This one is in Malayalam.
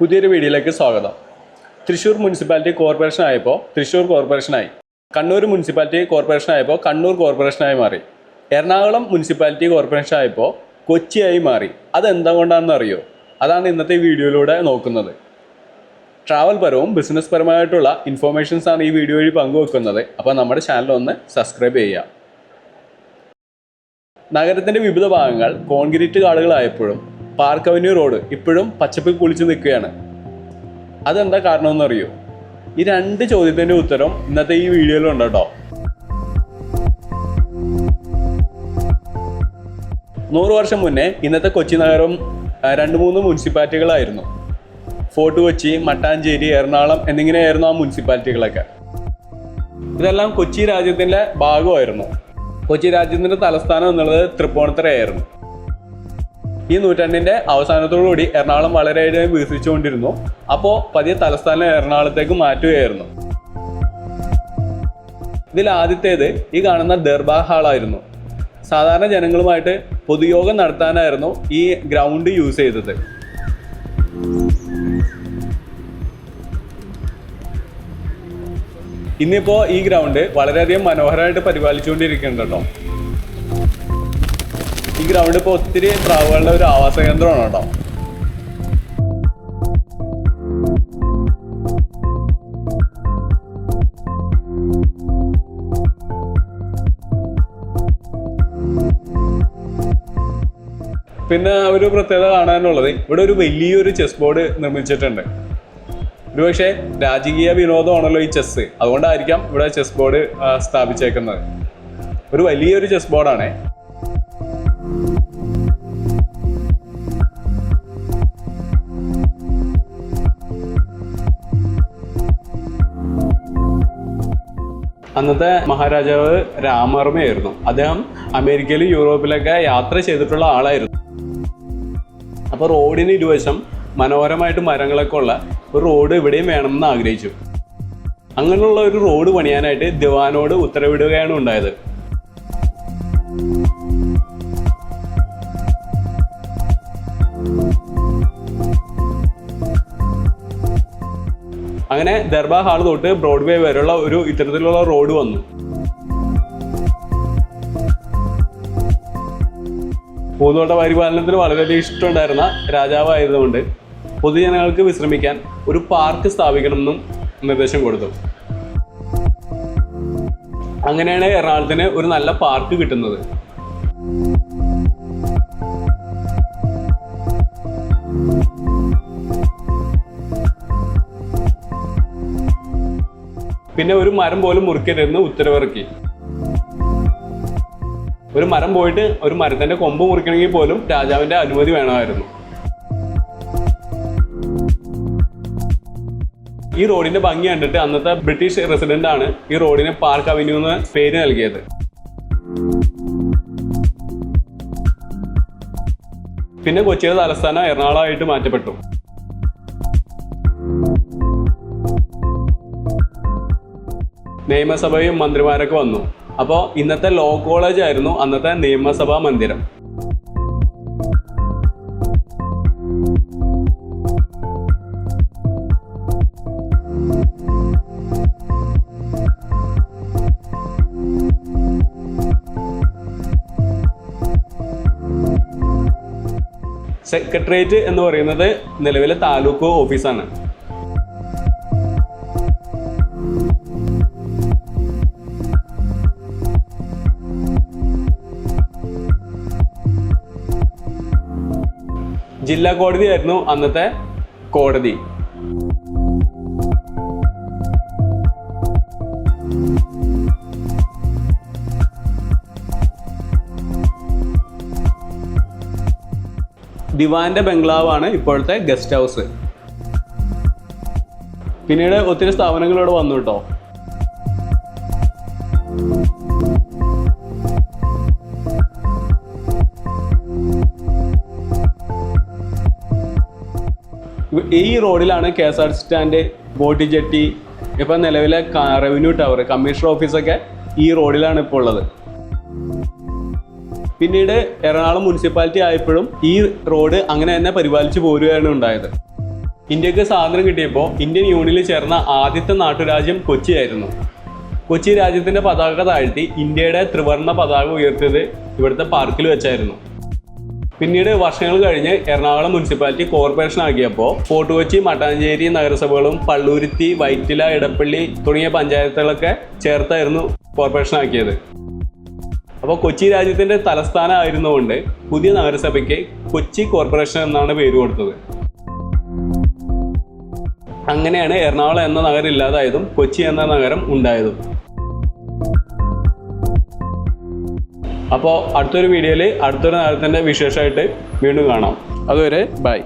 പുതിയൊരു വീഡിയോയിലേക്ക് സ്വാഗതം. തൃശ്ശൂർ മുനിസിപ്പാലിറ്റി കോർപ്പറേഷൻ ആയപ്പോൾ തൃശ്ശൂർ കോർപ്പറേഷനായി കണ്ണൂർ മുനിസിപ്പാലിറ്റി കോർപ്പറേഷൻ ആയപ്പോൾ കണ്ണൂർ കോർപ്പറേഷനായി മാറി. എറണാകുളം മുനിസിപ്പാലിറ്റി കോർപ്പറേഷൻ ആയപ്പോൾ കൊച്ചിയായി മാറി. അതെന്തുകൊണ്ടാണെന്ന് അറിയോ? അതാണ് ഇന്നത്തെ വീഡിയോയിലൂടെ നോക്കുന്നത്. ട്രാവൽ പരവും ബിസിനസ് പരമായിട്ടുള്ള ഇൻഫോർമേഷൻസാണ് ഈ വീഡിയോ വഴി പങ്കുവെക്കുന്നത്. അപ്പോൾ നമ്മുടെ ചാനൽ ഒന്ന് സബ്സ്ക്രൈബ് ചെയ്യുക. നഗരത്തിന്റെ വിവിധ ഭാഗങ്ങൾ കോൺക്രീറ്റ് കാടുകളായപ്പോഴും പാർക്ക് അവന്യൂ റോഡ് ഇപ്പോഴും പച്ചപ്പിൽ കുളിച്ച് നിൽക്കുകയാണ്. അതെന്താ കാരണമെന്ന് അറിയോ? ഈ രണ്ട് ചോദ്യത്തിന്റെ ഉത്തരം ഇന്നത്തെ ഈ വീഡിയോയിലുണ്ട് കേട്ടോ. നൂറ് വർഷം മുന്നേ ഇന്നത്തെ കൊച്ചി നഗരം രണ്ട് മൂന്ന് മുനിസിപ്പാലിറ്റികളായിരുന്നു. ഫോർട്ട് കൊച്ചി മട്ടാഞ്ചേരി എറണാകുളം എന്നിങ്ങനെയായിരുന്നു ആ മുനിസിപ്പാലിറ്റികളൊക്കെ. ഇതെല്ലാം കൊച്ചി രാജ്യത്തിന്റെ ഭാഗമായിരുന്നു. കൊച്ചി രാജ്യത്തിന്റെ തലസ്ഥാനം എന്നുള്ളത് തൃപ്പൂണിത്തറയായിരുന്നു. ഈ നൂറ്റാണ്ടിന്റെ അവസാനത്തോടുകൂടി എറണാകുളം വളരെയധികം വികസിച്ചുകൊണ്ടിരുന്നു. അപ്പോൾ പതിയെ തലസ്ഥാനം എറണാകുളത്തേക്ക് മാറ്റുകയായിരുന്നു. ഇതിൽ ആദ്യത്തേത് ഈ കാണുന്ന ദർബാർ ഹാളായിരുന്നു സാധാരണ ജനങ്ങളുമായിട്ട് പൊതുയോഗം നടത്താനായിരുന്നു ഈ ഗ്രൗണ്ട് യൂസ് ചെയ്തത്. ഇന്നിപ്പോൾ ഈ ഗ്രൗണ്ട് വളരെയധികം മനോഹരമായിട്ട് പരിപാലിച്ചുകൊണ്ടിരിക്കുന്നുണ്ട് ഗ്രൗണ്ട് ഇപ്പോൾ ഒത്തിരി പ്രാവുകളുടെ ഒരു ആവാസ കേന്ദ്രമാണ് കേട്ടോ. പിന്നെ ഒരു പ്രത്യേകത കാണാനുള്ളത് ഇവിടെ ഒരു വലിയൊരു ചെസ് ബോർഡ് നിർമ്മിച്ചിട്ടുണ്ട്. ഒരുപക്ഷെ രാജകീയ വിനോദമാണല്ലോ ഈ ചെസ് അതുകൊണ്ടായിരിക്കാം ഇവിടെ ചെസ് ബോർഡ് സ്ഥാപിച്ചേക്കുന്നത്. ഒരു വലിയൊരു ചെസ് ബോർഡാണേ അന്നത്തെ മഹാരാജാവ് രാമവർമ്മയായിരുന്നു അദ്ദേഹം അമേരിക്കയിലും യൂറോപ്പിലൊക്കെ യാത്ര ചെയ്തിട്ടുള്ള ആളായിരുന്നു. അപ്പോൾ റോഡിന് ഇരുവശം മനോഹരമായിട്ട് മരങ്ങളൊക്കെ ഉള്ള ഒരു റോഡ് ഇവിടെയും വേണമെന്ന് ആഗ്രഹിച്ചു. അങ്ങനെയുള്ള ഒരു റോഡ് പണിയാനായിട്ട് ദിവാനോട് ഉത്തരവിടുകയാണ് ഉണ്ടായത്. അങ്ങനെ ദർബാർ ഹാൾ തൊട്ട് ബ്രോഡ്വേ വരെയുള്ള ഒരു ഇത്തരത്തിലുള്ള റോഡ് വന്നു. പൂന്തോട്ട പരിപാലനത്തിന് വളരെയധികം ഇഷ്ടമുണ്ടായിരുന്ന രാജാവായതുകൊണ്ട് പൊതുജനങ്ങൾക്ക് വിശ്രമിക്കാൻ ഒരു പാർക്ക് സ്ഥാപിക്കണമെന്നും നിർദ്ദേശം കൊടുത്തു. അങ്ങനെയാണ് എറണാകുളത്തിന് ഒരു നല്ല പാർക്ക് കിട്ടുന്നത്. പിന്നെ ഒരു മരം പോലും മുറിക്കരുതെന്ന് ഉത്തരവിറക്കി. ഒരു മരം പോയിട്ട് ഒരു മരത്തിന്റെ കൊമ്പ് മുറിക്കണമെങ്കിൽ പോലും രാജാവിന്റെ അനുമതി വേണമായിരുന്നു. ഈ റോഡിന്റെ ഭംഗി കണ്ടിട്ട് അന്നത്തെ ബ്രിട്ടീഷ് റെസിഡന്റ് ആണ് ഈ റോഡിന് പാർക്ക് അവന്യൂ എന്ന് പേര് നൽകിയത്. പിന്നെ കൊച്ചിയുടെ തലസ്ഥാനം എറണാകുളമായിട്ട് മാറ്റപ്പെട്ടു. നിയമസഭയും മന്ത്രിമാരൊക്കെ വന്നു. അപ്പോൾ ഇന്നത്തെ ലോ കോളേജ് ആയിരുന്നു അന്നത്തെ നിയമസഭാ മന്ദിരം. സെക്രട്ടേറിയറ്റ് എന്ന് പറയുന്നത് നിലവിലെ താലൂക്ക് ഓഫീസാണ്. ജില്ലാ കോടതിയായിരുന്നു അന്നത്തെ കോടതി. ദിവാന്റെ ബംഗ്ലാവാണ് ഇപ്പോഴത്തെ ഗസ്റ്റ് ഹൗസ്. പിന്നീട് ഒത്തിരി സ്ഥാപനങ്ങൾ ഇവിടെ വന്നു കേട്ടോ. ഈ റോഡിലാണ് K S R T stand boat jetty ഇപ്പം നിലവിലെ റവന്യൂ ടവർ കമ്മീഷണർ ഓഫീസൊക്കെ ഈ റോഡിലാണ് ഇപ്പോൾ ഉള്ളത്. പിന്നീട് എറണാകുളം മുനിസിപ്പാലിറ്റി ആയപ്പോഴും ഈ റോഡ് അങ്ങനെ തന്നെ പരിപാലിച്ചു പോരുകയാണ് ഉണ്ടായത്. ഇന്ത്യയ്ക്ക് സ്വാതന്ത്ര്യം കിട്ടിയപ്പോൾ ഇന്ത്യൻ യൂണിയനിൽ ചേർന്ന ആദ്യത്തെ നാട്ടുരാജ്യം കൊച്ചിയായിരുന്നു കൊച്ചി രാജ്യത്തിന്റെ പതാക താഴ്ത്തി ഇന്ത്യയുടെ ത്രിവർണ പതാക ഉയർത്തിയത് ഇവിടുത്തെ പാർക്കിൽ വെച്ചായിരുന്നു. പിന്നീട് വർഷങ്ങൾ കഴിഞ്ഞ് എറണാകുളം മുനിസിപ്പാലിറ്റി കോർപ്പറേഷൻ ആക്കിയപ്പോൾ ഫോർട്ട് കൊച്ചി മട്ടാഞ്ചേരി നഗരസഭകളും പള്ളൂരുത്തി വൈറ്റില ഇടപ്പള്ളി തുടങ്ങിയ പഞ്ചായത്തുകളൊക്കെ ചേർത്തായിരുന്നു കോർപ്പറേഷൻ ആക്കിയത്. അപ്പോൾ കൊച്ചി രാജ്യത്തിന്റെ തലസ്ഥാനം ആയിരുന്നുകൊണ്ട് പുതിയ നഗരസഭയ്ക്ക് കൊച്ചി കോർപ്പറേഷൻ എന്നാണ് പേര് കൊടുത്തത്. അങ്ങനെയാണ് എറണാകുളം എന്ന നഗരം ഇല്ലാതായതും കൊച്ചി എന്ന നഗരം ഉണ്ടായതും. അപ്പോൾ അടുത്തൊരു വീഡിയോയിൽ അടുത്തൊരു നേരത്തിന്റെ വിശേഷമായിട്ട് വീണ്ടും കാണാം. അതുവരെ ബൈ.